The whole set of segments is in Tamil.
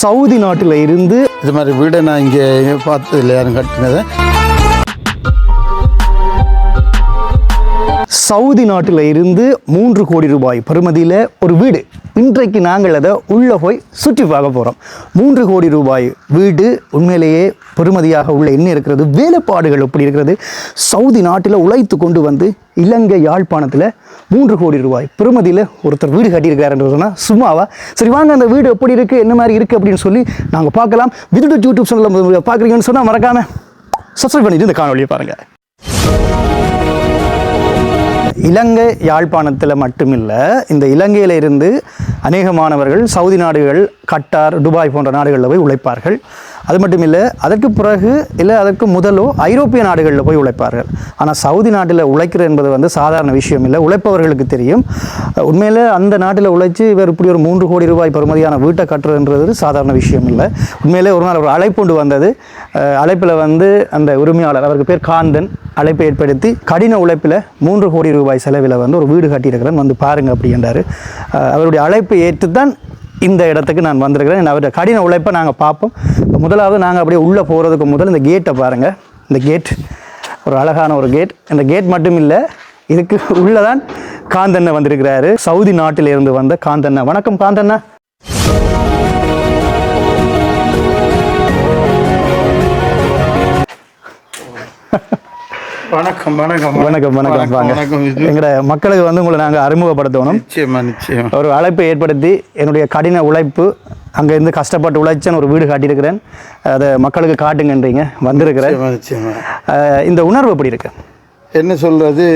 சவுதி நாட்டில் இருந்து இது மாதிரி வீடை நான் இங்கே பார்த்தது இல்லை யாரும் கட்டினதை. சவுதி நாட்டில் இருந்து மூன்று கோடி ரூபாய் பெறுமதியில் ஒரு வீடு. இன்றைக்கு நாங்கள் அதை உள்ளே போய் சுற்றி பார்க்க போகிறோம். மூன்று கோடி ரூபாய் வீடு உண்மையிலேயே பெறுமதியாக உள்ள என்ன இருக்கிறது? வேலைப்பாடுகள் எப்படி இருக்கிறது? சவுதி நாட்டில் உழைத்து கொண்டு வந்து இலங்கை யாழ்ப்பாணத்தில் மூன்று கோடி ரூபாய் பெறுமதியில் ஒருத்தர் வீடு கட்டியிருக்காருன்றது சொன்னால் சும்மாவா? சரி வாங்க அந்த வீடு எப்படி இருக்குது என்ன மாதிரி இருக்குது அப்படின்னு சொல்லி நாங்கள் பார்க்கலாம். விதுட்டு யூடியூப் சேனலில் பார்க்குறீங்கன்னு சொன்னால் மறக்காமல் சப்ஸ்கிரைப் பண்ணிட்டு இந்த காணொலியை பாருங்கள் இலங்கை யாழ்ப்பாணத்தில் மட்டுமில்லை இந்த இலங்கையில் இருந்து அநேக மாணவர்கள் சவுதி நாடுகள் கட்டார் துபாய் போன்ற நாடுகளில் போய் உழைப்பார்கள். அது மட்டும் இல்லை அதற்கு பிறகு இல்லை அதற்கு முதலோ ஐரோப்பிய நாடுகளில் போய் உழைப்பார்கள். ஆனால் சவுதி நாட்டில் உழைக்கிறது என்பது வந்து சாதாரண விஷயம் இல்லை. உழைப்பவர்களுக்கு தெரியும். உண்மையில் அந்த நாட்டில் உழைச்சி இவர் இப்படி ஒரு மூன்று கோடி ரூபாய் பெறுமதியான வீட்டை கட்டுறதுன்றது சாதாரண விஷயம் இல்லை. உண்மையிலே ஒரு நாள் ஒரு அழைப்பு வந்தது. அழைப்பில் வந்து அந்த உரிமையாளர் அவருக்கு பேர் காந்தன். அழைப்பை ஏற்படுத்தி கடின உழைப்பில் மூன்று கோடி ரூபாய் செலவில் வந்து ஒரு வீடு கட்டியிருக்கிறேன். வந்து பாருங்கள் அப்படின்றார். அவருடைய அழைப்பை ஏற்று தான் இந்த இடத்துக்கு நான் வந்திருக்கிறேன். அவருடைய கடின உழைப்பை நாங்கள் பார்ப்போம். முதலாவது நாங்கள் அப்படியே உள்ளே போகிறதுக்கு முதல் இந்த கேட்டை பாருங்கள் இந்த கேட் ஒரு அழகான ஒரு கேட் இந்த கேட் மட்டும் இல்லை இதுக்கு உள்ளே தான் காந்தண்ண வந்திருக்கிறாரு. சவுதி நாட்டிலிருந்து வந்த காந்தண்ணா. வணக்கம் காந்தண்ணா. வணக்கம் வணக்கம். வணக்கம் வணக்கம். வாங்க. எங்களோட மக்களுக்கு வந்து உங்களை நாங்கள் அறிமுகப்படுத்தணும். நிச்சயமா நிச்சயம். ஒரு அழைப்பை ஏற்படுத்தி என்னுடைய கடின உழைப்பு அங்கே இருந்து கஷ்டப்பட்டு உழைச்சேன் ஒரு வீடு காட்டியிருக்கிறேன். அதை மக்களுக்கு காட்டுங்கன்றீங்க வந்திருக்கிறேன். இந்த உணர்வு எப்படி இருக்கு? என்ன சொல்கிறது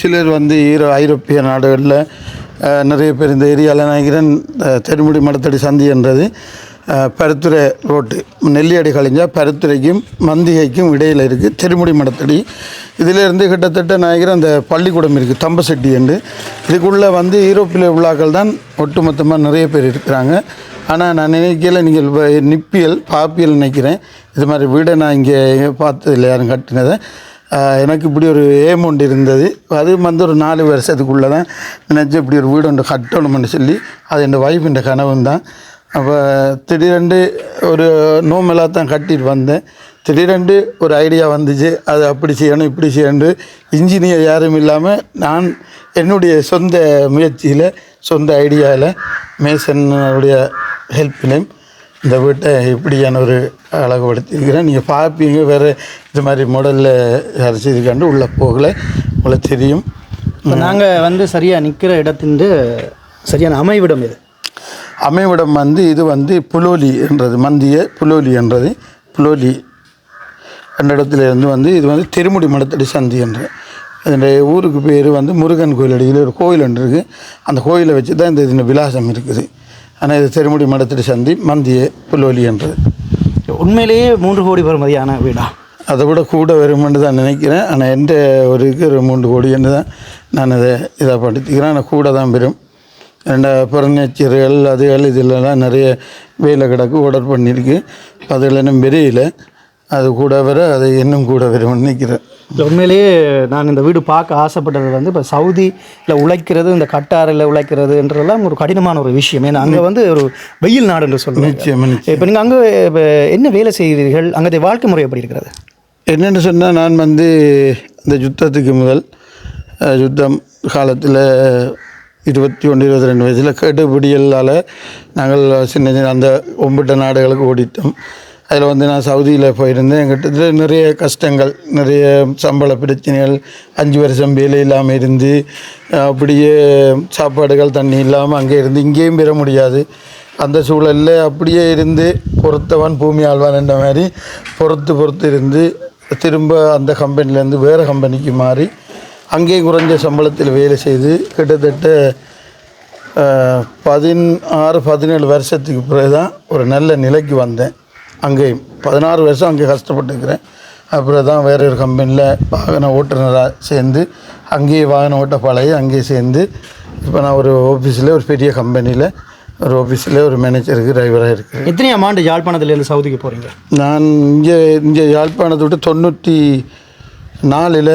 சிலர் வந்து ஈரோ ஐரோப்பிய நாடுகளில் நிறைய பேர் இந்த ஏரியாவில் நினைக்கிறேன் தெருமுடி மடத்தடி சந்தி என்றது. பருத்துறை ரோட்டு நெல்லியடி கழிஞ்சா பருத்துறைக்கும் மந்திகைக்கும் இடையில் இருக்குது திருமுடி மடத்தடி. இதிலேருந்து கிட்டத்தட்ட நினைக்கிறேன் அந்த பள்ளிக்கூடம் இருக்குது தம்பசெட்டி என்று. இதுக்குள்ளே வந்து ஈரோப்பில் உள்ளாக்கள் தான் ஒட்டுமொத்தமாக நிறைய பேர் இருக்கிறாங்க. ஆனால் நான் நினைக்கல நீங்கள் நிப்பியல் பாப்பியல் நினைக்கிறேன். இது மாதிரி வீடை நான் இங்கே பார்த்தது இல்லை யாரும் கட்டினதை. எனக்கு இப்படி ஒரு ஏம் ஒன்று இருந்தது. அது வந்து ஒரு நாலு வருஷத்துக்குள்ளே தான் நினச்சி இப்படி ஒரு வீடு ஒன்று கட்டணும்னு சொல்லி அது என் ஒய்ஃபின் கனவு தான் அப்போ திடீரெண்டு ஒரு நோமெல்லாம் தான் கட்டிட்டு வந்தேன். திடீரெண்டு ஒரு ஐடியா வந்துச்சு. அது அப்படி செய்யணும் இப்படி செய்யணும் இன்ஜினியர் யாரும் இல்லாமல் நான் என்னுடைய சொந்த முயற்சியில் சொந்த ஐடியாவில் மேசனுடைய ஹெல்ப்லையும் இந்த வீட்டை இப்படியான ஒரு அழகுபடுத்தியிருக்கிறேன். நீங்கள் பார்ப்பீங்க வேறு இது மாதிரி மாடலில் அரைச்சிருக்காண்டு உள்ளே போகல. உங்களுக்கு தெரியும். நாங்கள் வந்து சரியாக நிற்கிற இடத்தின் சரியான அமைவிடம் இது அமைவிடம் வந்து இது வந்து புலோலி என்றது மந்திய புலோலி என்றது புலோலி அந்த இடத்துல இருந்து வந்து இது வந்து திருமுடி மடத்தடி சந்தி என்று. இதனுடைய ஊருக்கு பேர் வந்து முருகன் கோயில் அடியில் ஒரு கோயில் ஒன்று இருக்குது அந்த கோயிலை வச்சு தான் இந்த இதில் விலாசம் இருக்குது. ஆனால் இது திருமுடி மடத்தடி சந்தி மந்திய புலோலி என்றது. உண்மையிலேயே மூன்று கோடி பெறுமதியான வீடா? அதை விட கூட வருமென்று தான் நினைக்கிறேன். ஆனால் எந்த ஒரு ஒரு மூன்று கோடின்னு தான் நான் அதை இதாக படுத்திக்கிறேன். ஆனால் கூட தான் பெறும். ரெண்ட புறநேச்சர்கள் அதுகள் இதிலெல்லாம் நிறைய வேலை கிடக்கு ஆர்டர் பண்ணியிருக்கு. அதில் இன்னும் பெரியல அது கூட வர அது இன்னும் கூட வரும்னு நினைக்கிறேன் உண்மையிலேயே நான் இந்த வீடு பார்க்க ஆசைப்பட்டது வந்து இப்போ சவுதியில் உழைக்கிறது இந்த கட்டாரில் உழைக்கிறதுன்றதெல்லாம் ஒரு கடினமான ஒரு விஷயம். ஏன்னா அங்கே வந்து ஒரு வெயில் நாடு என்று நிச்சயம் இப்போ நீங்கள் அங்கே இப்போ என்ன வேலை செய்கிறீர்கள்? அங்கே வாழ்க்கை முறை எப்படி இருக்கிறது? என்னென்னு சொன்னால் நான் வந்து இந்த யுத்தத்துக்கு முதல் யுத்தம் காலத்தில் இருபத்தி ஒன்று இருபத்தி ரெண்டு வயசில் கேட்டுப்பிடியலால் நாங்கள் சின்ன சின்ன அந்த ஒம்பிட்ட நாடுகளுக்கு ஓடிட்டோம். அதில் வந்து நான் சவுதியில் போயிருந்தேன். கிட்டத்தட்ட நிறைய கஷ்டங்கள் நிறைய சம்பள பிரச்சனைகள் அஞ்சு வருஷம் வேலை இல்லாமல் இருந்து அப்படியே சாப்பாடுகள் தண்ணி இல்லாமல் அங்கே இருந்து இங்கேயும் பெற முடியாது. அந்த சூழலில் அப்படியே இருந்து பொறுத்தவன் பூமி ஆழ்வான் என்ற மாதிரி பொறுத்து பொறுத்து இருந்து திரும்ப அந்த கம்பெனிலேருந்து வேறு கம்பெனிக்கு மாறி அங்கேயும் குறைஞ்ச சம்பளத்தில் வேலை செய்து கிட்டத்தட்ட பதினாறு பதினேழு வருஷத்துக்கு பிறகு தான் ஒரு நல்ல நிலைக்கு வந்தேன். அங்கேயும் பதினாறு வருஷம் அங்கே கஷ்டப்பட்டுருக்கிறேன். அப்புறம் தான் வேற ஒரு கம்பெனியில் வாகன ஓட்டுநராக சேர்ந்து அங்கேயே வாகன ஓட்ட பழகி அங்கேயே சேர்ந்து இப்போ நான் ஒரு ஆஃபீஸில் ஒரு பெரிய கம்பெனியில் ஒரு ஆஃபீஸில் ஒரு மேனேஜருக்கு டிரைவராக இருக்கிறேன். எத்தனையாம் ஆண்டு யாழ்ப்பாணத்துலேருந்து சவுதிக்கு போகிறீங்க நான் இங்கே இங்கே யாழ்ப்பாணத்தை விட்டு தொண்ணூற்றி நாலில்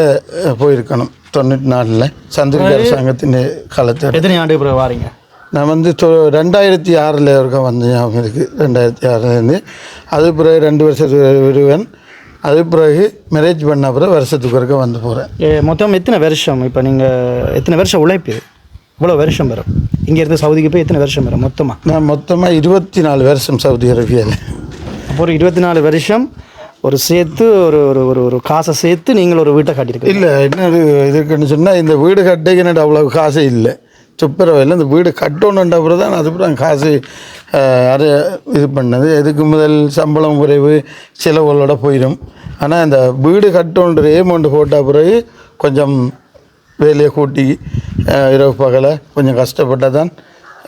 போயிருக்கணும். தொண்ணூற்றி நாலில் சந்திரிகா அரசாங்கத்தின் காலத்தில். எத்தனை ஆண்டு பிறகு வாரீங்க? நான் வந்து தொ ரெண்டாயிரத்தி ஆறில் இருக்க வந்து ஞாபகம் இருக்குது ரெண்டாயிரத்தி ஆறுலேருந்து அது பிறகு ரெண்டு வருஷத்துக்கு விடுவேன். அது பிறகு மேரேஜ் பண்ண பிறகு வருஷத்துக்கு ஒருக்க வந்து போகிறேன் மொத்தம் எத்தனை வருஷம்? இப்போ நீங்கள் எத்தனை வருஷம் உழைப்பு இவ்வளோ வருஷம் வரும். இங்கேருந்து சவுதிக்கு போய் எத்தனை வருஷம் வரும் மொத்தமாக நான் மொத்தமாக இருபத்தி நாலு வருஷம் சவுதி அரேபியாவில் அப்போ ஒரு இருபத்தி நாலு வருஷம் ஒரு சேர்த்து ஒரு ஒரு ஒரு ஒரு காசை சேர்த்து நீங்கள் ஒரு வீட்டை காட்டியிருக்கீங்க இல்லை என்ன இது இதுக்குன்னு சொன்னால் இந்த வீடு கட்டைக்கு எனக்கு அவ்வளோ காசு இல்லை. துப்புரவையில் இந்த வீடு கட்டணுன்ற பிறகு தான் அதுக்கப்புறம் காசு அஹ், அது இது பண்ணது. இதுக்கு முதல் சம்பளம் குறைவு செலவுகளோட போயிடும் ஆனால் இந்த வீடு கட்டணுன்ற ஏமௌண்ட் போட்ட பிறகு கொஞ்சம் வேலையை கூட்டி இரவு பகலை கொஞ்சம் கஷ்டப்பட்டால் தான்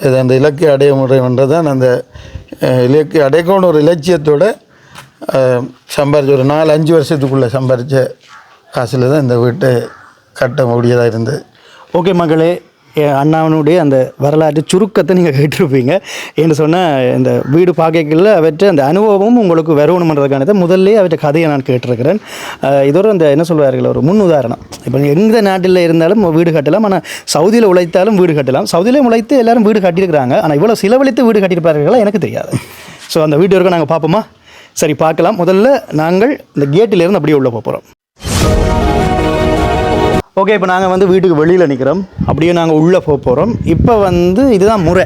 இது அந்த இலக்கிய அடைய முடியும்ன்றது தான் அந்த இலக்கிய அடைக்கணும் ஒரு இலட்சியத்தோட சம்பாரிச்ச ஒரு நாலு அஞ்சு வருஷத்துக்குள்ளே சம்பாரித்த காசில் தான் இந்த வீட்டை கட்ட முடியதாக இருந்தது. ஓகே மகளே என் அண்ணாவனுடைய அந்த வரலாற்று சுருக்கத்தை நீங்கள் கேட்டிருப்பீங்க. என்று சொன்னால் இந்த வீடு பார்க்கல அவற்றை அந்த அனுபவமும் உங்களுக்கு வரணுமன்றதுக்கானதை. முதல்ல அவற்றை கதையை நான் கேட்டிருக்கிறேன். இதோட அந்த என்ன சொல்வார்கள் ஒரு முன் உதாரணம். இப்போ எந்த நாட்டில் இருந்தாலும் வீடு கட்டலாம் ஆனால் சவுதியில் உழைத்தாலும் வீடு கட்டலாம். சவுதியிலே உழைத்து எல்லாரும் வீடு கட்டியிருக்கிறாங்க ஆனால் இவ்வளோ செலவழித்து வீடு கட்டியிருப்பார்களா எனக்கு தெரியாது. ஸோ அந்த வீடு வரைக்கும் நாங்கள் பார்ப்போமா? சரி பார்க்கலாம். முதல்ல நாங்கள் இந்த கேட்டிலேருந்து அப்படியே உள்ளே போகிறோம் ஓகே இப்போ நாங்கள் வந்து வீட்டுக்கு வெளியில் நிற்கிறோம் அப்படியே நாங்கள் உள்ளே போக போகிறோம் இப்போ வந்து இதுதான் முறை.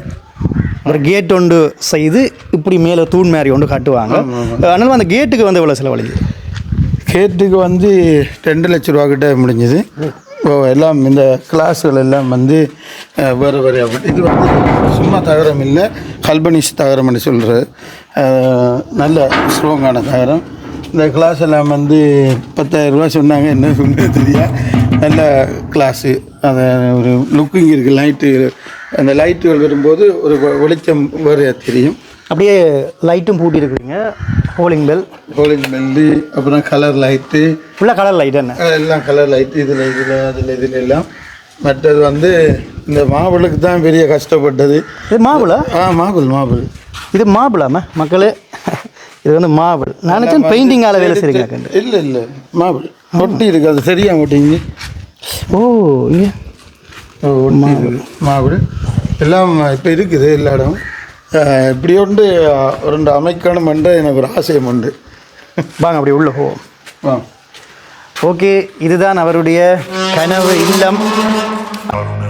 ஒரு கேட் ஒன்று செய்து இப்படி மேலே தூண் மாதிரி ஒன்று கட்டுவாங்க. அதனால அந்த கேட்டுக்கு வந்து எவ்வளோ செலவழிக்குது கேட்டுக்கு வந்து ரெண்டு லட்ச ரூபா கிட்ட முடிஞ்சுது. எல்லாம் இந்த கிளாஸுகள் எல்லாம் வந்து வேறு வேறு இது வந்து சும்மா தகரம் இல்லை கல்பனிஸ் தகரம்னு சொல்கிற நல்ல ஸ்ட்ராங்கான தகரம். இந்த கிளாஸ் எல்லாம் வந்து பத்தாயிரம் ரூபா சொன்னாங்க என்ன சொல்றது தெரியா நல்ல கிளாஸு அந்த ஒரு லுக்கிங் இருக்குது லைட்டு அந்த லைட்டுகள் வரும்போது ஒரு வெளிச்சம் வேறு தெரியும். அப்படியே லைட்டும் பூட்டி இருக்கிறீங்க ஹோலிங் பெல் கோலிங் பெல்லு அப்புறம் கலர் லைட்டு ஃபுல்லாக கலர் லைட் என்ன எல்லாம் கலர் லைட் இதில் இதில் அதில் இதில் எல்லாம். மற்றது வந்து இந்த மாபிளுக்கு தான் பெரிய கஷ்டப்பட்டது. இது மாபிளா ஆ மாபிள் மாபிள் இது மாபிளாம மக்களே இது வந்து மாபிள் நான் நினச்சேன் பெயிண்டிங்கால வேலை செய்கிறீங்க இல்லை இல்லை. மாபிள் ஒட்டி இருக்கு அது சரியா ஒட்டிங்க? ஓ இங்கே. இருக்கு. மாபிள் எல்லாம் இப்போ இருக்குது எல்லா இடம் இப்படி ஒன்று ஒரு ரெண்டு அமைக்கணும் என்ற எனக்கு ஒரு ஆசையம் உண்டு. வாங்க அப்படி உள்ளே போவோம். ஆ ஓகே இதுதான் அவருடைய கனவு இல்லம். I don't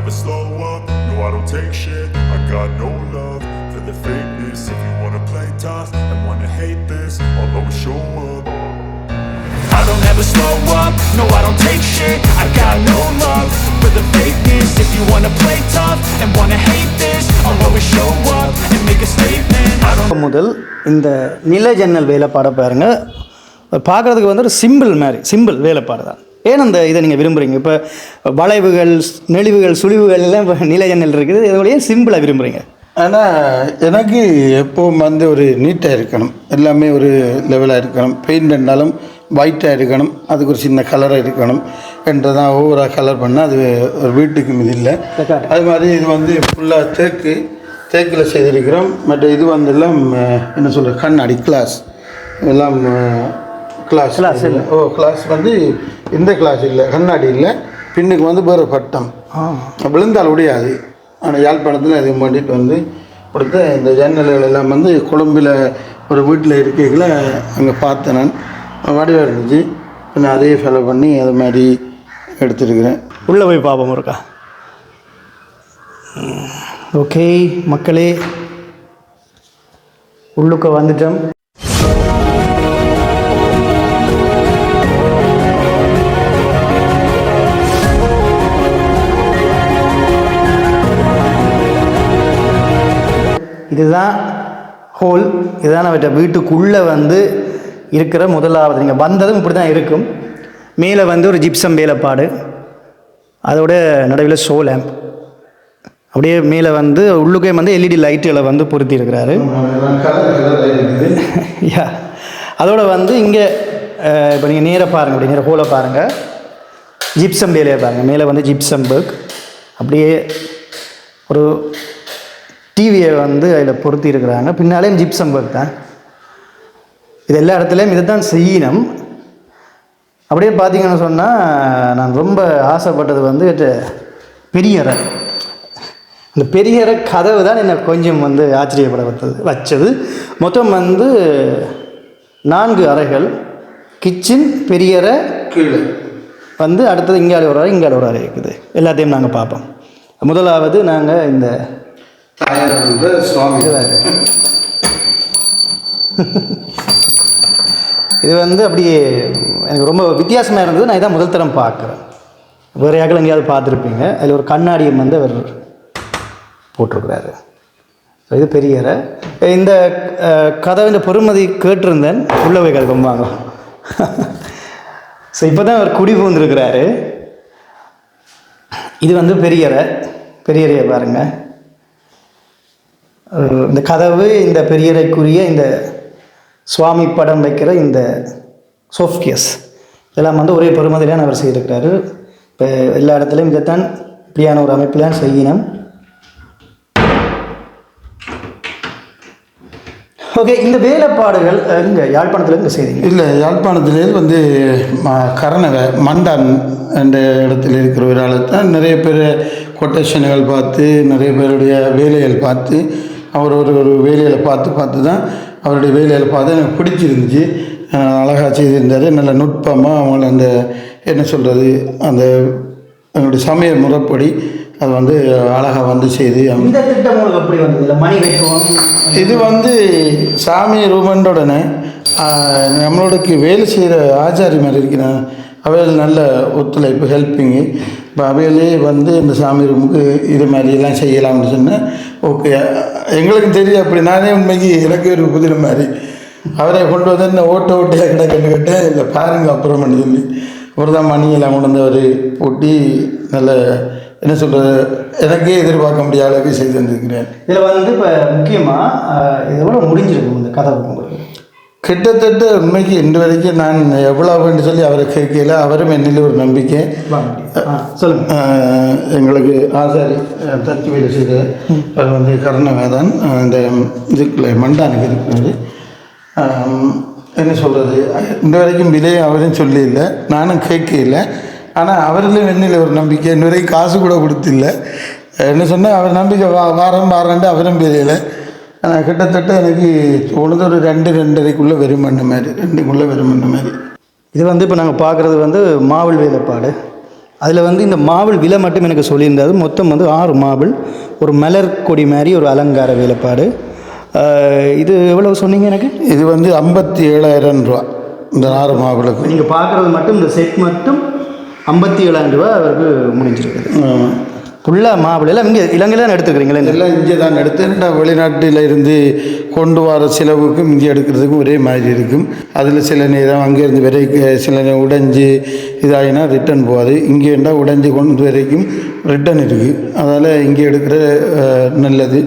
ever slow up, no I don't take shit. I got no love. For the fakeness If you wanna play tough and wanna hate this I'll always show up and make a statement I don't முதல் இந்த நில ஜன்னல் வேலைப்பாடை பாருங்க பார்க்குறதுக்கு வந்து ஒரு சிம்பிள் மாதிரி சிம்பிள் வேலைப்பாடு தான் ஏன் அந்த இதை நீங்கள் விரும்புகிறீங்க இப்போ வளைவுகள் நெளிவுகள் சுழிவுகள் எல்லாம் இப்போ நில ஜன்னல் இருக்குது இதோடய சிம்பிளாக விரும்புகிறீங்க ஆனால் எனக்கு எப்பவும் வந்து ஒரு நீட்டாக இருக்கணும் எல்லாமே ஒரு லெவலாக இருக்கணும் பெயிண்ட் இருந்தாலும் ஒயிட்டாக இருக்கணும். அதுக்கு ஒரு சின்ன கலராக இருக்கணும் என்றதான் ஓவராக கலர் பண்ணால் அது ஒரு வீட்டுக்கு இது இல்லை. அது மாதிரி இது வந்து ஃபுல்லாக தேக்கு தேக்கில் செய்திருக்கிறோம். மற்ற இது வந்து எல்லாம் என்ன சொல்கிற கண்ணாடி கிளாஸ் எல்லாம் கிளாஸ் Glass. இல்ல. ஓ கிளாஸ் வந்து இந்த கிளாஸ் இல்லை கண்ணாடி இல்லை. பின்னுக்கு வந்து வேறு பட்டம். விழுந்தால் முடியாது ஆனால் யாழ்ப்பாணத்தில் அது பண்ணிட்டு வந்து கொடுத்த இந்த ஜன்னல்கள் எல்லாம் வந்து கொழும்பில் ஒரு வீட்டில் இருக்கைகளை அங்கே பார்த்தேன் நான். வடிவாக இருந்துச்சு நான் அதையே ஃபாலோ பண்ணி அது மாதிரி எடுத்துருக்கிறேன். உள்ளே போய் பார்ப்போம் இருக்கா ஓகே மக்களே. உள்ளுக்க வந்துட்டோம். இதுதான் ஹோல் இதுதான் அவற்றை வீட்டுக்குள்ளே வந்து இருக்கிற முதலாவது நீங்கள் வந்ததும் இப்படி தான் இருக்கும். மேலே வந்து ஒரு ஜிப்சம் வேலைப்பாடு. அதோட நடுவில் ஷோ லேம்ப். அப்படியே மேலே வந்து உள்ளுக்கே வந்து எல்இடி லைட்டுகளை வந்து பொருத்தி இருக்கிறாரு யா. அதோட வந்து இங்கே இப்போ நீங்கள் நேராக பாருங்கள் அப்படி நேராக ஹோலை பாருங்கள் ஜிப்சம் வேலையை பாருங்கள் மேலே வந்து ஜிப்சம் பர்க் அப்படியே ஒரு டிவியை வந்து அதில் பொருத்தி இருக்கிறாங்க பின்னாலேயும் ஜிப்சம் பர்க் தான். இது எல்லா இடத்துலையும் இதை தான் செய்யணும் அப்படியே பார்த்தீங்கன்னு சொன்னால் நான் ரொம்ப ஆசைப்பட்டது வந்து இது பெரிய அறை இந்த பெரியற கதவு தான் என்னை கொஞ்சம் வந்து ஆச்சரியப்பட வைத்தது வச்சது. மொத்தம் வந்து நான்கு அறைகள். கிச்சன் பெரியறை கீழே. வந்து அடுத்தது இங்கால ஒரு அறை இங்கால ஒரு அறை இருக்குது. எல்லாத்தையும் நாங்கள் பார்ப்போம். முதலாவது நாங்கள் இந்த சுவாமி. இது வந்து அப்படியே எனக்கு ரொம்ப வித்தியாசமாக இருந்தது. நான் இதான் முதல் தரம் பார்க்குறேன். வேறு யாக்கள் எங்கேயாவது பார்த்துருப்பீங்க. அதில் ஒரு கண்ணாடியம் வந்து அவர் போட்டிருக்கிறாரு. ஸோ இது பெரிய இந்த கதவின் பெருமதி கேட்டிருந்தேன். உள்ளே போய் கதக்கம் வாங்க. ஸோ இப்போ தான் அவர் குடி பூந்திருக்கிறாரு இது வந்து பெரியறை பெரியறையை பாருங்கள் இந்த கதவு இந்த பெரியறைக்குரிய இந்த சுவாமி படம் வைக்கிற இந்த சோஃப்கியஸ் இதெல்லாம் வந்து ஒரே பெருமதியிலான அவர் செய்திருக்கிறாரு. இப்போ எல்லா இடத்துலையும் இதைத்தான் இப்படியான ஒரு அமைப்பிலான் செய்யணும். ஓகே இந்த வேலைப்பாடுகள் இங்கே யாழ்ப்பாணத்தில் இங்கே செய்தீங்க? இல்லை யாழ்ப்பாணத்திலே வந்து ம- கரணவை மண்டான் என்ற இடத்துல இருக்கிற ஒரு ஆள் தான் நிறைய பேர் கொட்டேஷன்கள் பார்த்து நிறைய பேருடைய வேலைகள் பார்த்து அவர் ஒரு ஒரு வேலைகளை பார்த்து பார்த்து தான் அவருடைய வேலைகளை பார்த்து எனக்கு பிடிச்சிருந்துச்சு. அஹ் அழகா செய்திருந்தார். நல்ல நுட்பமாக அவங்கள அந்த என்ன சொல்கிறது அந்த எங்களுடைய சமய முறைப்படி அது வந்து அழகாக வந்து செய்து இந்த திட்டம் எப்படி வந்தது? மணி இது வந்து சாமி ஆஹ், நம்மளோடக்கு வேலை செய்கிற ஆச்சாரி மாதிரி இருக்கிறான் அவைகள் நல்ல ஒத்துழைப்பு ஹெல்ப்பிங்கு இப்போ அவைகளே வந்து இந்த சாமி ரூமுக்கு இது மாதிரி எல்லாம் செய்யலாம்னு சொன்னேன் ஓகே எங்களுக்கு தெரியும் அப்படி. நானே உண்மைக்கு எனக்கு ஒரு குதிரை மாதிரி. அவரை கொண்டு வந்து இந்த ஓட்ட ஓட்டையாக கிடக்குன்னு கேட்டேன் இல்லை பாருங்க அப்புறம் பண்ணி சொல்லி. அப்புறம் தான் மணியெல்லாம் கொண்டு வந்து அவர் போட்டி நல்ல என்ன சொல்கிறது எனக்கே எதிர்பார்க்க முடியாத அளவுக்கு செய்து வந்திருக்கிறேன் இதில் வந்து இப்போ முக்கியமாக இதோட முடிஞ்சிருக்கும் இந்த கதை கிட்டத்தட்ட உண்மைக்கு இன்று வரைக்கும் நான் எவ்வளவுன்னு சொல்லி அவரை கேட்கல. அவரும் என்னில் ஒரு நம்பிக்கை. ஆஹ், எங்களுக்கு ஆசாரி தச்சு வேலை செய்த அவர் வந்து கர்ணவேதன் இந்த இதுக்குள்ள மண்டானுக்கு இருக்கிறது என்ன சொல்கிறது இந்த வரைக்கும் விலையை அவரும் சொல்லியில்லை. நானும் கேட்கல. ஆனால் அவரிலும் என்னில் ஒரு நம்பிக்கை. இன்ன வரைக்கும் காசு கூட கொடுத்தில்ல. என்ன சொன்னால் அவர் நம்பிக்கை வா வாரம் வாரண்டு அவரும் ஆனால் கிட்டத்தட்ட எனக்கு தோணுது ஒரு ரெண்டு ரெண்டரைக்குள்ளே வெறுமண்ண மாதிரி ரெண்டுக்குள்ளே வெறுமண்ண மாதிரி. இது வந்து இப்போ நாங்கள் பார்க்குறது வந்து மாவல் வேலைப்பாடு அதில் வந்து இந்த மாவல் விலை மட்டும் எனக்கு சொல்லியிருந்தது. மொத்தம் வந்து ஆறு மாவல் ஒரு மலர் கொடி மாதிரி ஒரு அலங்கார வேலைப்பாடு. இது எவ்வளவு சொன்னீங்க எனக்கு? இது வந்து ஐம்பத்தி ஏழாயிரம் ரூபா இந்த ஆறு மாவுளுக்கு நீங்கள் பார்க்குறது மட்டும் இந்த செட் மட்டும் ஐம்பத்தி ஏழாயிரம் ரூபா அவருக்கு முடிஞ்சிருக்குது. ஃபுல்லாக மாவல் எல்லாம் இங்கே இலங்கையில் தான் எடுத்துக்கிறீங்களே எல்லாம் இங்கே தான் எடுத்து வெளிநாட்டில் இருந்து கொண்டு வர செலவுக்கும் இங்கே எடுக்கிறதுக்கும் ஒரே மாதிரி இருக்கும். அதில் சில நேரம் அங்கேருந்து வரை சில நேரம் உடைஞ்சு இதாகினா ரிட்டர்ன் போகாது. இங்கே இருந்தால் உடைஞ்சு கொண்டு வரைக்கும் ரிட்டர்ன் இருக்குது அதனால் இங்கே எடுக்கிற நல்லது.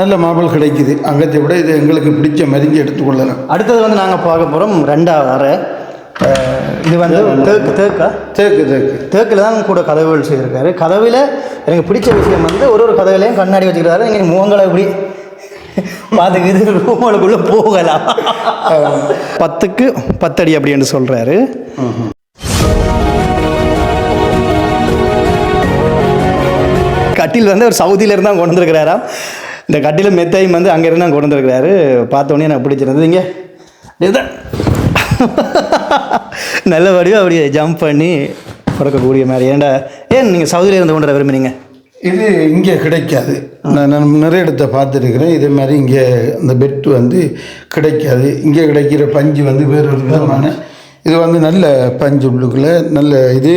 நல்ல மாம்பழம் கிடைக்குது. அங்கத்தை விட இது எங்களுக்கு பிடிச்ச இங்கே எடுத்துக்கொள்ளலாம். அடுத்தது வந்து நாங்கள் பார்க்க போகிறோம் ரெண்டாவது அறை. இது வந்து தேக்கு. தேக்கா தேக்கு? தேக்கு தேக்கில் தான் கூட கதவுகள் செய்திருக்காரு. கதவில் எனக்கு பிடிச்ச விஷயம் வந்து ஒரு ஒரு கதவுலையும் கண்ணாடி வச்சுக்கிறாரு. இங்கே முகங்களை இப்படி பார்த்துக்கிது ரூமுக்குள்ளே போகலாம். பத்துக்கு பத்தடி அப்படின்னு சொல்கிறாரு கட்டில் வந்து அவர் சவுதியிலேருந்து தான் கொண்டு வந்திருக்கிறாராம். இந்த கட்டில் மெத்தையும் வந்து அங்கேருந்து தான் கொண்டு வந்திருக்கிறாரு. பார்த்தோன்னே எனக்கு பிடிச்சிருந்தது. இங்கே. இதுதான் நல்லபடியாக அப்படியே ஜம்ப் பண்ணி பிறக்கக்கூடிய மாதிரி. ஏன்டா ஏன் நீங்கள் சவுதியில இருந்து கொண்டு வர விரும்புனீங்க இது இங்கே கிடைக்காது. நான் நான் நிறைய இடத்த பார்த்துருக்குறேன். இதே மாதிரி இங்கே அந்த பெட்டு வந்து கிடைக்காது. இங்கே கிடைக்கிற பஞ்சு வந்து வேறு ஒரு விதமான இது வந்து நல்ல பஞ்சு உள்ளுக்குள்ள நல்ல இது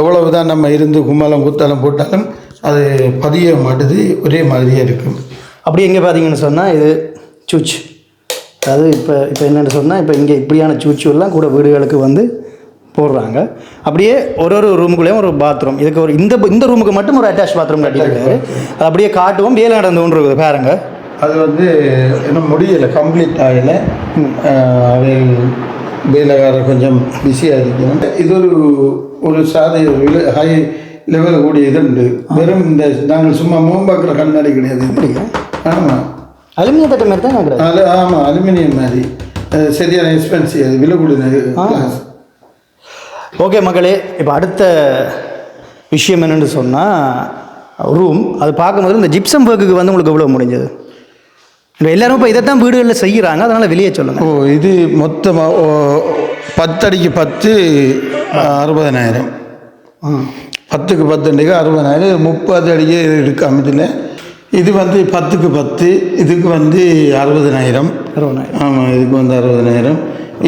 எவ்வளவு தான் நம்ம இருந்து கும்மாலம் குத்தாலம் போட்டாலும் அது பதிய மாட்டுது ஒரே மாதிரியே இருக்கும். அப்படி எங்கே பார்த்தீங்கன்னு சொன்னால் இது சூச் அதாவது இப்போ இப்போ என்னென்னு சொன்னால் இப்போ இங்கே இப்படியான சூச்சு எல்லாம் கூட வீடுகளுக்கு வந்து போடுறாங்க. அப்படியே ஒரு ஒரு ரூமுக்குள்ளேயும் ஒரு பாத்ரூம் இதுக்கு ஒரு இந்த இந்த ரூமுக்கு மட்டும் ஒரு அட்டாச் பாத்ரூம் கட்டியிருக்காரு. அது அப்படியே காட்டுவோம் வேலை நடந்து கொண்டு இருக்குது பாருங்க. அது வந்து இன்னும் முடியலை கம்ப்ளீட் ஆகலை. அவை வேலைக்காரர் கொஞ்சம் பிஸியாக இருக்கணும் இது ஒரு ஒரு சாதை ஹை லெவல் கூடிய இது உண்டு வெறும் இந்த நாங்கள் சும்மா மோம்பாக்கிற கண்ணாடி கிடையாது. ஆமாம் அலுமினிய தட்டு மாதிரி தான் அது ஆமாம் அலுமினியம் மாதிரி. சரியான எக்ஸ்பென்சிவ் அது விலை கூடினது glass. ஓகே மக்களே இப்போ அடுத்த விஷயம் என்னென்னு சொன்னால் ரூம் அது பார்க்கும்போது இந்த ஜிப்சம் ஒர்க்குக்கு வந்து உங்களுக்கு எவ்வளோ முடிஞ்சது? இப்போ எல்லாரும் இப்போ இதைத்தான் வீடுகளில் செய்கிறாங்க அதனால் வெளியே சொல்லுங்கள் ஓ இது மொத்தமாக பத்தடிக்கு பத்து அறுபதனாயிரம். பத்துக்கு பத்துண்டிக்கு அறுபதாயிரம் இது முப்பது அடிக்கு இருக்கு அமைதியில். இது வந்து பத்துக்கு பத்து இதுக்கு வந்து அறுபதனாயிரம். அறுபதாயிரம் ஆமாம் இதுக்கு வந்து அறுபதனாயிரம்.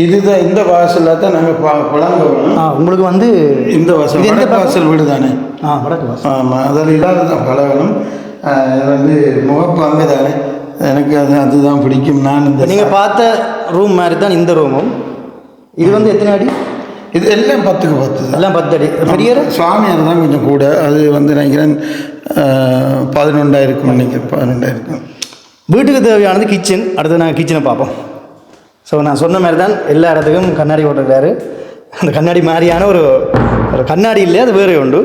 இதுதான் இந்த வாசலில் தான் நாங்கள் ப பழங்க ஆ உங்களுக்கு வந்து இந்த வாசல் பக்கம்? வாசல்? வீடு தானே ஆ வடக்கு வாசல். ஆமாம் அதில் இல்லாத தான் பழகணும் இது வந்து முகப்பு அங்கே தானே எனக்கு அது அதுதான் பிடிக்கும். நான் இந்த நீங்கள் பார்த்த ரூம் மாதிரி தான் இந்த ரூமும் இது வந்து எத்தனை அடி? இது எல்லாம் பத்துக்கு பத்து எல்லாம் பத்து அடி பெரிய சுவாமியார் தான் கொஞ்சம் கூட. அது வந்து நினைக்கிறேன் பதினொன்றாயிருக்கும் நினைக்கிறேன் பதினொன்றாயிருக்கும். வீட்டுக்கு தேவையானது கிச்சன் அடுத்து நாங்கள் கிச்சனை பார்ப்போம். ஸோ நான் சொன்ன மாதிரி தான் எல்லா இடத்துக்கும் கண்ணாடி போட்டிருக்காரு. அந்த கண்ணாடி மாதிரியான ஒரு ஒரு கண்ணாடி இல்லை அது வேறு உண்டு.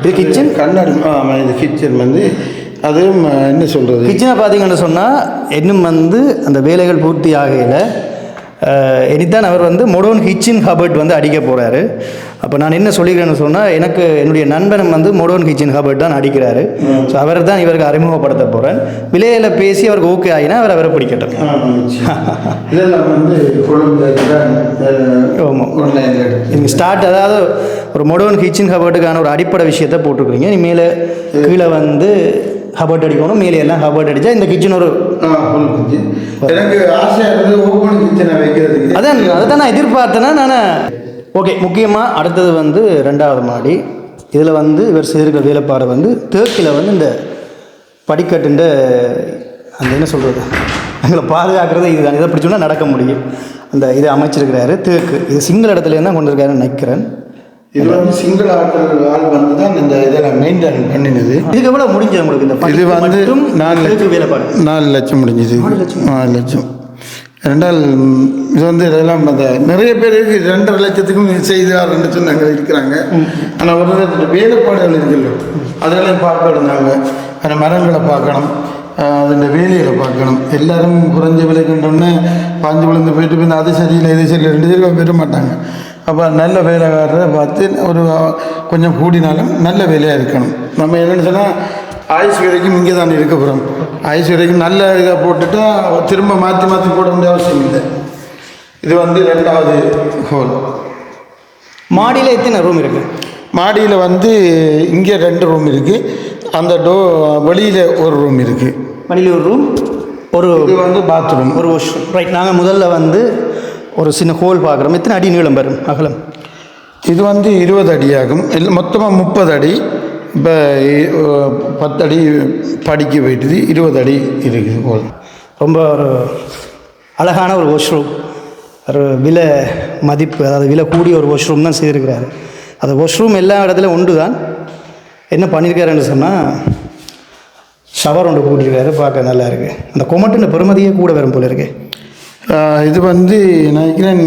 இது கிச்சன் கண்ணாடி ஆமாம் இது கிச்சன் வந்து அதுவும் என்ன சொல்கிறது கிச்சனை பார்த்தீங்கன்னு சொன்னால் இன்னும் வந்து அந்த வேலைகள் பூர்த்தி ஆகையில் இனித்தான் அவர் வந்து மொடோன் கிச்சன் ஹபர்ட் வந்து அடிக்க போகிறாரு அப்போ நான் என்ன சொல்லிக்கிறேன்னு சொன்னால் எனக்கு என்னுடைய நண்பன் வந்து மொடோன் கிச்சன் ஹபர்ட் தான் அடிக்கிறாரு. ஸோ அவர் தான் இவருக்கு அறிமுகப்படுத்த போகிறேன் விலையில் பேசி அவருக்கு ஓகே ஆகினா அவர் அவரை பிடிக்கட்டும். ஆமாம். ஸ்டார்ட் அதாவது ஒரு மொடர்ன் கிச்சன் ஹபர்ட்டுக்கான ஒரு அடிப்படை விஷயத்தை போட்டிருக்கிறீங்க. நீ மேலே கீழே வந்து ஹபர்ட் அடிக்கணும் மேலே எல்லாம் ஹபர்ட் அடித்தா இந்த கிச்சன் ஒரு எனக்கு ஆசையாக இருந்தது ஓப்பன் கிச்சனை வைக்கிறதுக்கு. அதான் அதான் நான் எதிர்பார்த்தேன்னா நான் ஓகே முக்கியமாக அடுத்தது வந்து ரெண்டாவது மாடி. இதில் வந்து இவர் செய்திருக்கிற வேலைப்பாடு வந்து தேக்கில் வந்து இந்த படிக்கட்டுன்ற அந்த என்ன சொல்கிறது எங்களை பாதுகாக்கிறது இதுதான். இதை பிடிச்சோன்னா நடக்க முடியும். அந்த இதை அமைச்சிருக்கிறாரு தேக்கு இது சிங்கிள் இடத்துல தான் கொண்டு இருக்காருன்னு நினைக்கிறேன். இது வந்து சிங்கிள் ஆட்கள் ஆள் வந்து தான் இந்த இதெல்லாம் மெயின்டைன் பண்ணினது. இதுக்கு எவ்வளோ முடிஞ்சது உங்களுக்கு இந்த இது வந்து நாலு லட்சம். வேலைப்பாடு? நாலு லட்சம் முடிஞ்சது. நாலு லட்சம். ரெண்டால் இது வந்து இதெல்லாம் அந்த நிறைய பேருக்கு ரெண்டரை லட்சத்துக்கும் செய்தாருன்னு சொன்னாங்க இருக்கிறாங்க. ஆனால் ஒரு விதத்துல வேலைப்பாடுகள் இருக்குல்ல. அதெல்லாம் பார்க்க இருந்தாங்க அந்த மரங்களை பார்க்கணும். அதில் வேலைகளை பார்க்கணும். எல்லாரும் குறைஞ்ச விலை கண்டோன்னே பாஞ்சு விழுந்து போயிட்டு பின்ன அது சரியில்லை இது சரியில்லை ரெண்டு பேரும் பெற மாட்டாங்க. அப்போ நல்ல வேலைக்காரரை பார்த்து ஒரு கொஞ்சம் கூடினாலும் நல்ல வேலையாக இருக்கணும். நம்ம என்னென்னு சொன்னால் ஆயுஸ் வரைக்கும் இங்கே தான் இருக்க போகிறோம் ஆயுஸ் வரைக்கும் நல்ல இதை போட்டுட்டா திரும்ப மாற்றி மாற்றி போட வேண்டிய அவசியம் இல்லை. இது வந்து ரெண்டாவது ஹோல் மாடியில் எத்தனை ரூம் இருக்குது மாடியில் வந்து இங்கே ரெண்டு ரூம் இருக்குது அந்த டோ வெளியில் ஒரு ரூம் இருக்குது மாடியில் ஒரு ரூம் ஒரு இது வந்து பாத்ரூம் ஒரு வாஷ்ரூம் ரைட் நாங்கள் முதல்ல வந்து ஒரு சின்ன ஹோல் பார்க்குறோம். எத்தனை அடி நீளம் வரும்? அகலம்? இது வந்து இருபது அடி ஆகும் இல்லை மொத்தமாக முப்பது அடி. இப்போ பத்து அடி படிக்க போயிட்டுது. இருபது அடி இருக்குது ஹோல் ரொம்ப ஒரு அழகான ஒரு வாஷ்ரூம் ஒரு விலை மதிப்பு அதாவது விலை கூடிய ஒரு வாஷ்ரூம் தான் செய்திருக்கிறாரு. அந்த வாஷ்ரூம் எல்லா இடத்துலையும் உண்டு தான் என்ன பண்ணியிருக்காருன்னு சொன்னால் ஷவர் ஒன்று கூட்டியிருக்காரு பார்க்க நல்லா இருக்குது அந்த கொமட்டின பெருமதியே கூட வரும் போல இருக்கு. ஆஹ் இது வந்து நினைக்கிறேன்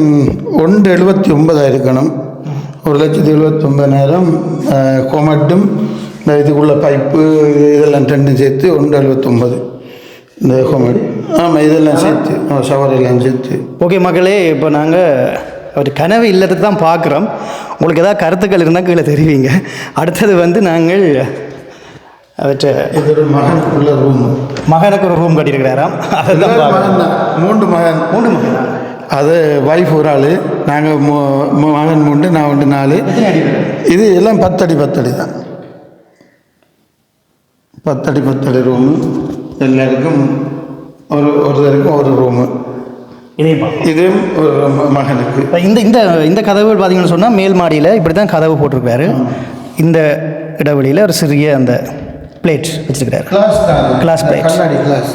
ஒன்று எழுபத்தி ஒன்பதாக இருக்கணும். ஒரு லட்சத்தி எழுபத்தி ஒன்பதாயிரம் கொமட்டும். இந்த இதுக்குள்ள பைப்பு இதெல்லாம் ரெண்டும் சேர்த்து ஒன்று எழுபத்தொம்பது இந்த கொமட் ஆமாம் இதெல்லாம் சேர்த்து ஷவர் எல்லாம் சேர்த்து. ஓகே மக்களே இப்போ நாங்கள் ஒரு கனவு இல்லத்தை தான் பார்க்குறோம் உங்களுக்கு ஏதாவது கருத்துக்கள் இருந்தால் கீழே தெரிவிங்க. அடுத்தது வந்து நாங்கள் அவற்றை இது ஒரு மகனுக்குள்ள ரூம் மகனுக்கு ஒரு ரூம் கட்டியிருக்கிறாராம். அதை தான் பார்க்குறோம் மகன் மூன்று மகன். மூன்று மகனா. அது வைஃப் ஒரு ஆள் நாங்கள் மகன் மூன்று நான் ஒன்று நாலு? இது எல்லாம் பத்தடி பத்தடி தான். பத்தடி பத்தடி ரூமு எல்லாருக்கும் ஒரு ஒருத்தருக்கும் ஒரு ரூமு ம- மகனுக்கு. இந்த இந்த இந்த கதவுகள் பார்த்தீங்கன்னு சொன்னால் மேல் மாடியில் இப்படி தான் கதவு போட்டிருக்காரு இந்த இடைவெளியில் ஒரு சிறிய அந்த பிளேட் வச்சிருக்கிறாரு. கிளாஸ் கிளாஸ்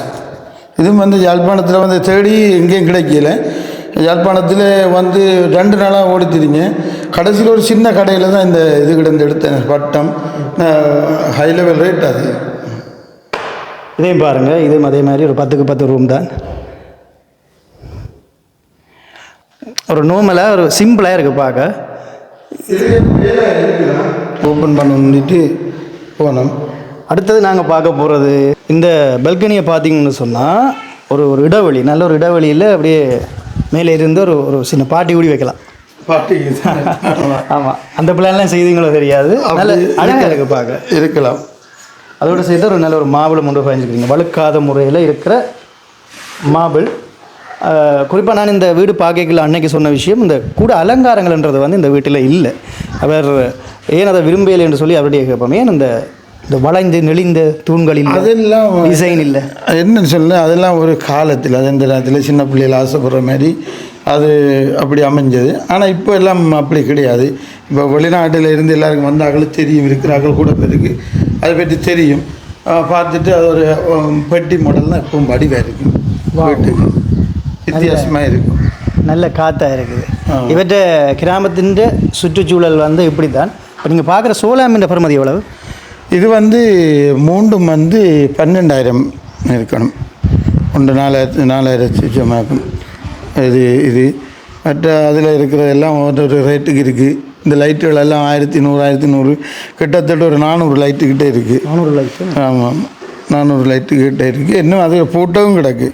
இதுவும் வந்து யாழ்ப்பாணத்தில் வந்து தேடி எங்கேயும் கிடைக்கல. யாழ்ப்பாணத்தில் வந்து ரெண்டு நாளாக ஓடி திரிங்க கடைசியில் ஒரு சின்ன கடையில் தான் இந்த இது கிடந்து எடுத்தேன் பட்டம் ஹை லெவல் ரேட் அது. இதையும் பாருங்கள் இதுவும் அதே மாதிரி ஒரு பத்துக்கு பத்து ரூம் தான். ஒரு நோமலாக ஒரு சிம்பிளாக இருக்குது? பார்க்க ஓப்பன் பண்ணணுன்னுட்டு போனோம். அடுத்தது நாங்கள் பார்க்க போகிறது இந்த பெல்கனியை பார்த்தீங்கன்னு சொன்னால் ஒரு ஒரு இடைவெளி நல்ல ஒரு இடைவெளியில் அப்படியே மேலே இருந்து ஒரு ஒரு சின்ன பாட்டி கூடி வைக்கலாம். பாட்டிக்கு ஆமாம் அந்த பிளான்லாம் செய்தீங்களோ தெரியாது. நல்ல அழகாக இருக்குது பார்க்க. இருக்கலாம். அதோட சேர்த்து ஒரு நல்ல ஒரு மாபிளம் ஒன்று பயந்துருக்கீங்க வழுக்காத முறையில் இருக்கிற மாபிள் குறிப்பாக நான் இந்த வீடு பார்க்கல அன்னைக்கு சொன்ன விஷயம் இந்த கூட அலங்காரங்கள்ன்றது வந்து இந்த வீட்டில் இல்லை. அவர் ஏன் அதை விரும்பலை என்று சொல்லி அவருடைய கேட்போம். ஏன் இந்த இந்த வளைந்து நெளிந்த தூண்கள் இல்லை அதெல்லாம் டிசைன் இல்லை. என்னன்னு சொல்ல அதெல்லாம் ஒரு காலத்தில் அது இந்த நேரத்தில் சின்ன பிள்ளைகள் ஆசைப்படுற மாதிரி அது அப்படி அமைஞ்சது. ஆனால் இப்போ எல்லாம் அப்படி கிடையாது. இப்போ வெளிநாட்டில் இருந்து எல்லாருக்கும் வந்தாங்களும் தெரியும் இருக்கிறார்கள் கூட பேருக்கு அதை பற்றி தெரியும். பார்த்துட்டு அது ஒரு பெட்டி மாடல் தான் எப்பவும் வடிவாக இருக்கும். வீட்டுக்கு வித்தியாசமாக இருக்கும். நல்ல காற்றா இருக்குது. இவற்றை கிராமத்தின் சுற்றுச்சூழல் வந்து இப்படி தான் இப்போ நீங்கள் பார்க்குற சோலாமின் பெறுமதி எவ்வளவு? இது வந்து மூண்டும் வந்து பன்னெண்டாயிரம் இருக்கணும். ஒன்று நாலாயிரத்து நாலாயிரத்து சுச்சமாக்கும் இது இது. மற்ற அதில் இருக்கிறதெல்லாம் ஒரு ஒரு ரேட்டுக்கு இருக்குது இந்த லைட்டுகள் எல்லாம் ஆயிரத்தி நூறு ஆயிரத்தி நூறு. கிட்டத்தட்ட ஒரு நானூறு லைட்டு கிட்டே இருக்குது நானூறு லைஃப் ஆமாம் நானூறு லைட்டு கிட்டே இருக்குது இன்னும் அது போட்டோவும் கிடக்கு.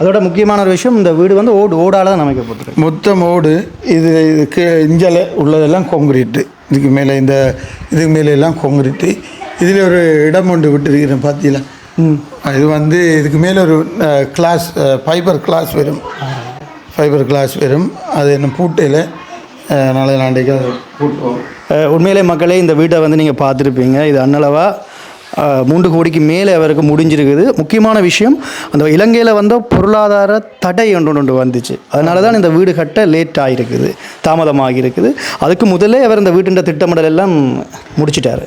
அதோட முக்கியமான ஒரு விஷயம் இந்த வீடு வந்து ஓடு ஓடால தான் அமைக்கப்பட்டிருக்கு. மொத்தம் ஓடு இது இதுக்கு இஞ்சால உள்ளதெல்லாம் கொங்கிரீட்டு இதுக்கு மேலே இந்த இதுக்கு மேலே எல்லாம் கொங்கிரீட்டு இதில் ஒரு இடம் ஒன்று விட்டுருக்கிறேன் பார்த்தீங்களா இது வந்து இதுக்கு மேலே ஒரு கிளாஸ் ஃபைபர் கிளாஸ் வரும். ஃபைபர் கிளாஸ் வரும். அது என்ன பூட்டையில் நாளை நாளைக்கு அதை பூட்டுவோம். உண்மையிலே மக்களே இந்த வீட்டை வந்து நீங்கள் பார்த்துருப்பீங்க. இது அன்னளவா அஹ், மூன்று கோடிக்கு மேலே அவருக்கு முடிஞ்சிருக்குது. முக்கியமான விஷயம் அந்த இலங்கையில் வந்த பொருளாதார தடை ஒன்று ஒன்று வந்துச்சு. அதனால தான் இந்த வீடு கட்ட லேட் ஆகிருக்குது தாமதமாக இருக்குது அதுக்கு முதல்ல அவர் இந்த வீட்டுன்ற திட்டமிடல் எல்லாம் முடிச்சிட்டாரு.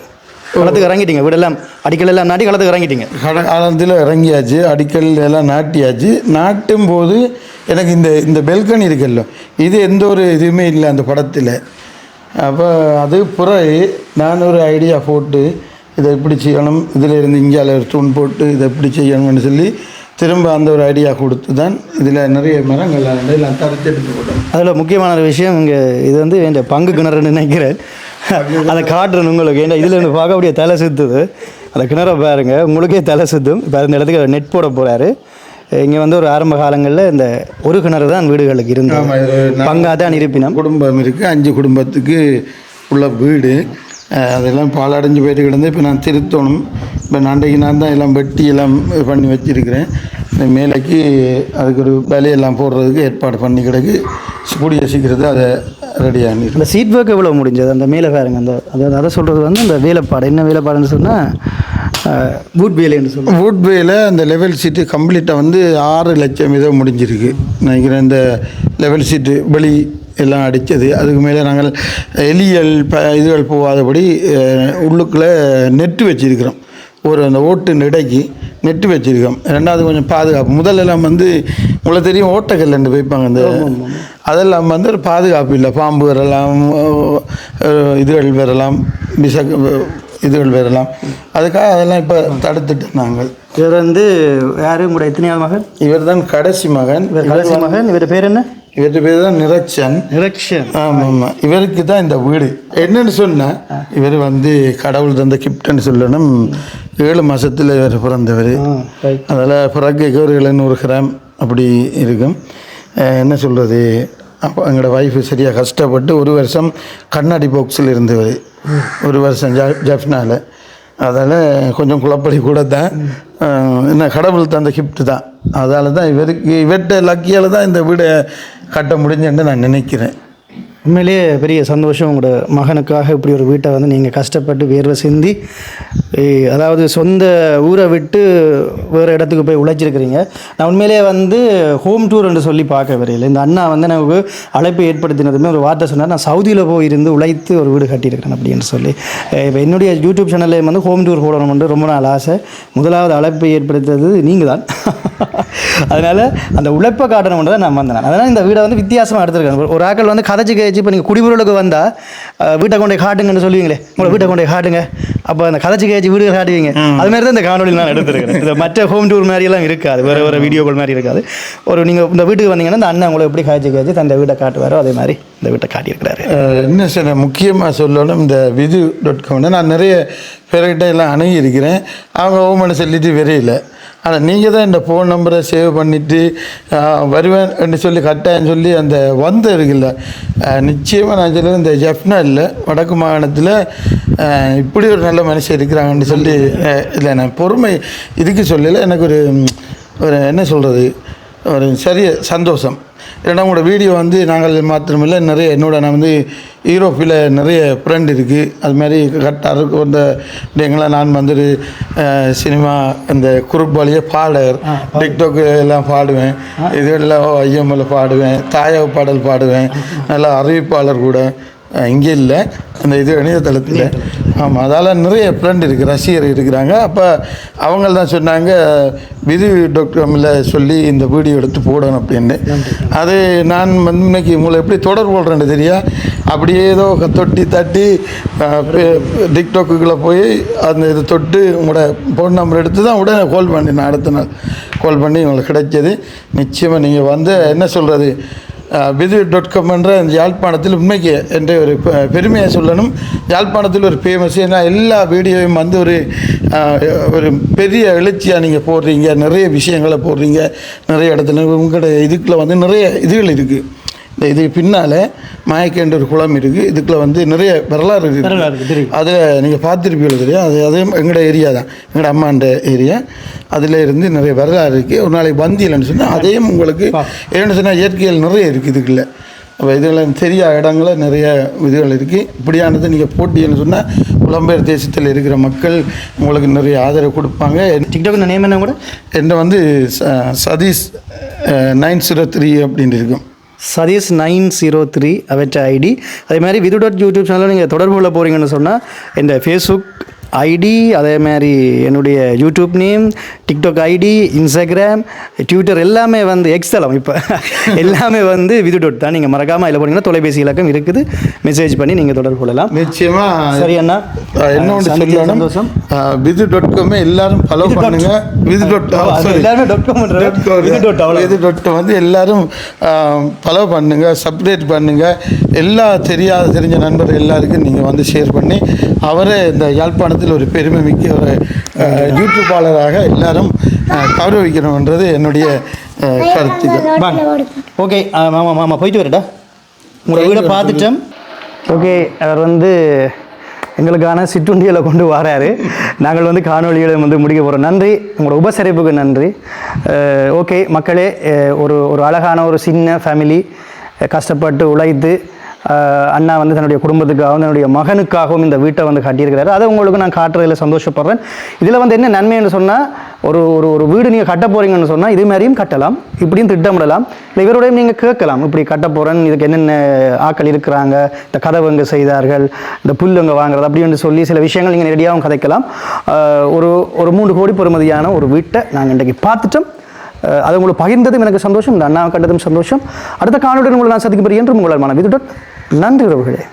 களத்துக்கு இறங்கிட்டீங்க வீடெல்லாம் அடிக்கல் எல்லாம் நாட்டி களத்துக்கு இறங்கிட்டீங்க. கட காலத்தில் இறங்கியாச்சு அடிக்கல் எல்லாம் நாட்டியாச்சு. நாட்டும் போது எனக்கு இந்த இந்த பெல்கனி இருக்குல்ல இது எந்த ஒரு இதுவுமே இல்லை அந்த படத்தில். அப்போ அது பிறகு நான் ஒரு ஐடியா போட்டு இதை எப்படி செய்யணும்? இதில் இருந்து இந்தியாவில் ஒரு தூண் போட்டு இதை எப்படி செய்யணும்னு சொல்லி திரும்ப அந்த ஒரு ஐடியா கொடுத்து தான் இதில் நிறைய மரங்கள் எல்லாம் தரத்து எடுத்து போட்டோம் அதில் முக்கியமான ஒரு விஷயம் இங்கே இது வந்து என் பங்கு கிணறுன்னு நினைக்கிறேன். அதை காட்டுறேன் உங்களுக்கு. ஏன்னா இதில் இருந்து பார்க்க அப்படியே தலை சுத்துது. அந்த கிணறை பாருங்க உங்களுக்கே தலை சுத்தும். இப்போ அந்த இடத்துக்கு நெட் போட போகிறாரு இங்கே வந்து ஒரு ஆரம்ப காலங்களில் இந்த ஒரு கிணறு தான் வீடுகளுக்கு இருந்தது. பங்காக தான் இருப்பினம். குடும்பம் இருக்குது அஞ்சு குடும்பத்துக்கு உள்ள வீடு. அதெல்லாம் பாலடைஞ்சு போயிட்டு கிடந்து இப்போ நான் திருத்தணும். இப்போ நாண்டைக்கு நான் தான் எல்லாம் வெட்டி எல்லாம் இது பண்ணி வச்சிருக்கிறேன். இந்த மேலைக்கு அதுக்கு ஒரு வேலையெல்லாம் போடுறதுக்கு ஏற்பாடு பண்ணி கிடக்கு. கூடிய சீக்கிரத்தை அதை ரெடி ஆகிடும் இந்த சீட் ஒர்க் எவ்வளோ முடிஞ்சது? அந்த மேலே பாருங்க அந்த அதாவது அதை சொல்கிறது வந்து அந்த வேலைப்பாடு. என்ன வேலைப்பாடுன்னு சொன்னால் பூட் வேலைன்னு சொல்லுவோம் வுட்வேல அந்த லெவல் சீட்டு கம்ப்ளீட்டாக வந்து ஆறு லட்சம் ஏதோ முடிஞ்சிருக்கு. நினைக்கிறேன் இந்த லெவல் சீட்டு வெளி எல்லாம் அடித்தது. அதுக்கு மேலே நாங்கள் எலியல் ப இதுகள் போகாதபடி உள்ளுக்குள்ளே நெட்டு வச்சிருக்கிறோம். ஒரு அந்த ஓட்டு நெடைக்கு நெட்டு வச்சிருக்கோம் ரெண்டாவது கொஞ்சம் பாதுகாப்பு. முதல்லலாம் வந்து உங்களுக்கு தெரியும் ஓட்டக்கல்லண்டு வைப்பாங்க அந்த அதெல்லாம் வந்து ஒரு பாதுகாப்பு இல்லை. பாம்பு வரலாம் இதுகள் வரலாம் விஷ இதுகள் வரலாம். அதுக்காக அதெல்லாம் இப்போ தடுத்துட்டோம் நாங்கள். இவர் வந்து யாரு? உங்களோட எத்தனையாவது மகன்? இவர் தான் கடைசி மகன். இவர் கடைசி மகன். இவர் பேர் என்ன? இவர்கிட்ட பேர் தான் நிரச்சன் நிரக்ஷன் ஆமாம் ஆமாம் இவருக்கு தான் இந்த வீடு. என்னன்னு சொன்னால் இவர் வந்து கடவுள் தந்த கிஃப்ட்னு சொல்லணும். ஏழு மாசத்துல இவர் பிறந்தவர். அதில் பிறகு ஒரு எழுநூறு கிராம் அப்படி இருக்கும். என்ன சொல்கிறது அப்போ எங்களோட ஒய்ஃபு சரியாக கஷ்டப்பட்டு ஒரு வருஷம் கண்ணாடி பாக்ஸில் இருந்தவர். ஒரு வருஷம் ஜ ஜப்னால. அதால் கொஞ்சம் குழப்படி கூட தான் என்ன கடவுள் தந்த கிஃப்ட் தான். அதால் தான் இவருக்கு இவர்கிட்ட லக்கியால் தான் இந்த வீடை கட்ட முடிஞ்சுன்னு நான் நினைக்கிறேன். உண்மையிலேயே பெரிய சந்தோஷம். உங்களோட மகனுக்காக இப்படி ஒரு வீட்டை வந்து நீங்கள் கஷ்டப்பட்டு வேர்வை சிந்தி அதாவது சொந்த ஊரை விட்டு வேறு இடத்துக்கு போய் உழைச்சிருக்கிறீங்க. நான் உண்மையிலேயே வந்து ஹோம் டூர் என்று சொல்லி பார்க்க வரையில் இந்த அண்ணா வந்து எனக்கு அழைப்பு ஏற்படுத்தினதுமே ஒரு வார்த்தை சொன்னார். நான் சவுதியில் போய் இருந்து உழைத்து ஒரு வீடு கட்டியிருக்கிறேன் அப்படின்னு சொல்லி. இப்போ என்னுடைய யூடியூப் சேனல்லையும் வந்து ஹோம் டூர் போடணும்னு ரொம்ப நாள் ஆசை. முதலாவது அழைப்பை ஏற்படுத்தியது நீங்கள் தான் அதனால் அந்த உழைப்பை தான் நான் வந்தேன். அதனால் இந்த வீடை வந்து வித்தியாசமாக எடுத்துருக்கேன். ஒரு ஆக்கள் வந்து கதைச்சு கழிச்சு இப்போ நீங்கள் குடிபொருளுக்கு வந்தால் வீட்டை கொண்டு காட்டுங்கன்னு சொல்லுவீங்களே. உங்களை வீட்டை கொண்டு காட்டுங்க. அப்போ அந்த கதைச்சு கழிச்சு வீடு காட்டுவீங்க. அது மாதிரி தான் இந்த காணொலி நான் எடுத்துருக்கேன் இந்த மற்ற ஹோம் டூர் மாதிரியெல்லாம் இருக்காது. வேறு வேறு வீடியோக்கள் மாதிரி இருக்காது. ஒரு நீங்கள் இந்த வீட்டுக்கு வந்தீங்கன்னா இந்த அண்ணன் உங்களை எப்படி காய்ச்சி காய்ச்சி தன் வீட்டை காட்டுவாரோ அதே மாதிரி இந்த வீட்டை காட்டியிருக்கிறாரு. என்ன சார் முக்கியமாக சொல்லணும் இந்த விது டாட் காம்ல நான் நிறைய பிறகிட்ட எல்லாம் அணுகி இருக்கிறேன் அவங்க ஓமனை சொல்லிட்டு வரையில ஆனால் நீங்கள் தான் இந்த ஃபோன் நம்பரை சேவ் பண்ணிவிட்டு வருவேன் சொல்லி கட்டாயம் சொல்லி அந்த வந்து இருக்குல்ல நிச்சயமாக நான் சொல்லுவேன் இந்த ஜெஃப்னா இல்லை வடக்கு மாகாணத்தில் இப்படி ஒரு நல்ல மனுஷன் இருக்கிறாங்கன்னு சொல்லி இல்லை நான் பொறுமை இதுக்கு சொல்லலை. எனக்கு ஒரு ஒரு என்ன சொல்கிறது ஒரு சரிய சந்தோஷம். ஏன்னா உங்களோட வீடியோ வந்து நாங்கள் மாத்திரமில்லை நிறைய என்னோட நான் வந்து யூரோப்பில் நிறைய ஃப்ரெண்ட் இருக்குது அது மாதிரி கட்டார் வந்த எங்களை நான் வந்து சினிமா இந்த குரூப் வழியே பாடகர் டிக்டாக் எல்லாம் பாடுவேன். இதெல்லாம் ஐஎம்எல் பாடுவேன் தாயக பாடல் பாடுவேன். நல்லா அறிவிப்பாளர் கூட. இங்கே இல்லை. அந்த இது இணையதளத்தில். ஆமாம் அதால் நிறைய ஃப்ரெண்ட் இருக்குது ரசிகர் இருக்கிறாங்க. அப்போ அவங்க தான் சொன்னாங்க விதி டாக்டர்ல சொல்லி இந்த வீடியோ எடுத்து போடணும் அப்படின்னு. அது நான் வந்து இன்னைக்கு உங்களை எப்படி தொடர்பு கொள்கிறேன்னு தெரியா? அப்படியே ஏதோ தொட்டி தட்டி டிக்டாக்குள்ளே போய் அந்த இது தொட்டு உங்களோட ஃபோன் நம்பர் எடுத்து தான் உடனே கால் பண்ணி நான் அடுத்த நாள் கால் பண்ணி உங்களுக்கு கிடைச்சது. நிச்சயமாக நீங்கள் வந்து என்ன சொல்கிறது விது டாட் காம் என்ற இந்த யாழ்ப்பாணத்தில் உண்மைக்கு என்ற ஒரு பெருமையை சொல்லணும். யாழ்ப்பாணத்தில் ஒரு ஃபேமஸ் ஏன்னா எல்லா வீடியோவும் வந்து ஒரு ஒரு பெரிய எழுச்சியாக நீங்கள் போடுறீங்க. நிறைய விஷயங்களை போடுறீங்க. நிறைய இடத்துல உங்களோட இதுக்குள்ளே வந்து நிறைய இதுகள் இருக்குது இந்த இது பின்னால் மாயக்கேன்ற ஒரு குளம் இருக்குது இதுக்குள்ள வந்து நிறைய வரலாறு வரலாறு இருக்கு, இருக்குது. அதில் நீங்கள் பார்த்துருப்பீங்க தெரியும். அது அதே எங்களோட ஏரியா தான். எங்களோட அம்மாண்ட ஏரியா அதில் இருந்து நிறைய வரலாறு இருக்குது ஒரு நாளைக்கு வந்தியலன்னு சொன்னால் அதையும் உங்களுக்கு ஏன்னு சொன்னால் இயற்கையில் நிறைய இருக்குது இதுக்குள்ள. அப்போ இதில் தெரியாத இடங்கள நிறைய இதுகள் இருக்குது இப்படியானது நீங்கள் போட்டின்னு சொன்னால் புலம்பெயர் தேசத்தில் இருக்கிற மக்கள் உங்களுக்கு நிறைய ஆதரவு கொடுப்பாங்க. டிக்டாக் நேம் என்ன கூட என்ன வந்து ச- சதீஷ் நைன் ஜீரோ த்ரீ அப்படின்னு இருக்கும். சதீஷ் நைன் ஜீரோ த்ரீ அவற்ற ஐடி அதே மாதிரி விது டாட் யூடியூப் சேனலில் நீங்கள் தொடர்பு கொள்ள போகிறீங்கன்னு சொன்னால் இந்த ஃபேஸ்புக் ஐடி அதே மாதிரி என்னுடைய YouTube name TikTok ID Instagram Twitter எல்லாமே வந்து எக்ஸலம் இப்போ எல்லாமே வந்து விது டாட் தான். நீங்கள் மறக்காமல் அதில் போனீங்கன்னா தொலைபேசி இலக்கம் இருக்குது. மெசேஜ் பண்ணி நீங்கள் தொடர்பு கொள்ளலாம். நிச்சயமாக சரி அண்ணா. என்ன ஒன்று சந்தோஷம். விது டாட் காமே எல்லாரும் ஃபாலோ பண்ணுங்க. விது டாட் எல்லாருமே com பண்றாங்க. விது dot அவ்வளவு. விது டாட் வந்து எல்லாரும் ஃபாலோ பண்ணுங்க சப்ரேட் பண்ணுங்க. எல்லா தெரியாத தெரிஞ்ச நண்பர் எல்லாருக்கும் நீங்கள் வந்து ஷேர் பண்ணி அவரை இந்த யாழ்ப்பாணத்தில் ஒரு பெருமை மிக்க ஒரு யூடியூப்பாளராக எல்லாரும் அஹ், கௌரவிக்கணுன்றது என்னுடைய கருத்துக்கள் ஓகே மாமா மாமா போயிட்டு வரட்டா உங்களோட வீடை பார்த்துட்டோம் ஓகே அவர் வந்து எங்களுக்கான சிற்றுண்டிகளை கொண்டு வராரு. நாங்கள் வந்து காணொளிகளை வந்து முடிக்க போகிறோம் நன்றி. உங்களோட உபசரிப்புக்கு நன்றி. ஓகே மக்களே ஒரு ஒரு அழகான ஒரு சின்ன ஃபேமிலி கஷ்டப்பட்டு உழைத்து அண்ணா வந்து தன்னுடைய குடும்பத்துக்காகவும் தன்னுடைய மகனுக்காகவும் இந்த வீட்டை வந்து கட்டியிருக்கிறாரு. அதை உங்களுக்கு நான் காட்டுறதுல சந்தோஷப்படுறேன். இதில் வந்து என்ன நன்மைன்னு சொன்னால் ஒரு ஒரு ஒரு வீடு நீங்கள் கட்ட போகிறீங்கன்னு சொன்னால் இது மாதிரியும் கட்டலாம். இப்படியும் திட்டமிடலாம். இல்லை இவரோடையும் நீங்கள் கேட்கலாம். இப்படி கட்ட போகிறேன் இதுக்கு என்னென்ன ஆக்கள் இருக்கிறாங்க இந்த கதவு எங்கே செய்தார்கள் இந்த புல் எங்கே வாங்குறது அப்படின்னு சொல்லி சில விஷயங்கள் நீங்கள் நேரடியாகவும் கதைக்கலாம். ஒரு ஒரு மூன்று கோடி பெறுமதியான ஒரு வீட்டை நாங்கள் இன்றைக்கு பார்த்துட்டோம். அது உங்களுக்கு பகிர்ந்ததும் எனக்கு சந்தோஷம் இந்த அண்ணா கண்டதும் சந்தோஷம். அடுத்த காணொலியுடன் உங்களை நான் சந்திக்க என்று உங்களால் மன விதுடன் நன்றி உறவுகளே.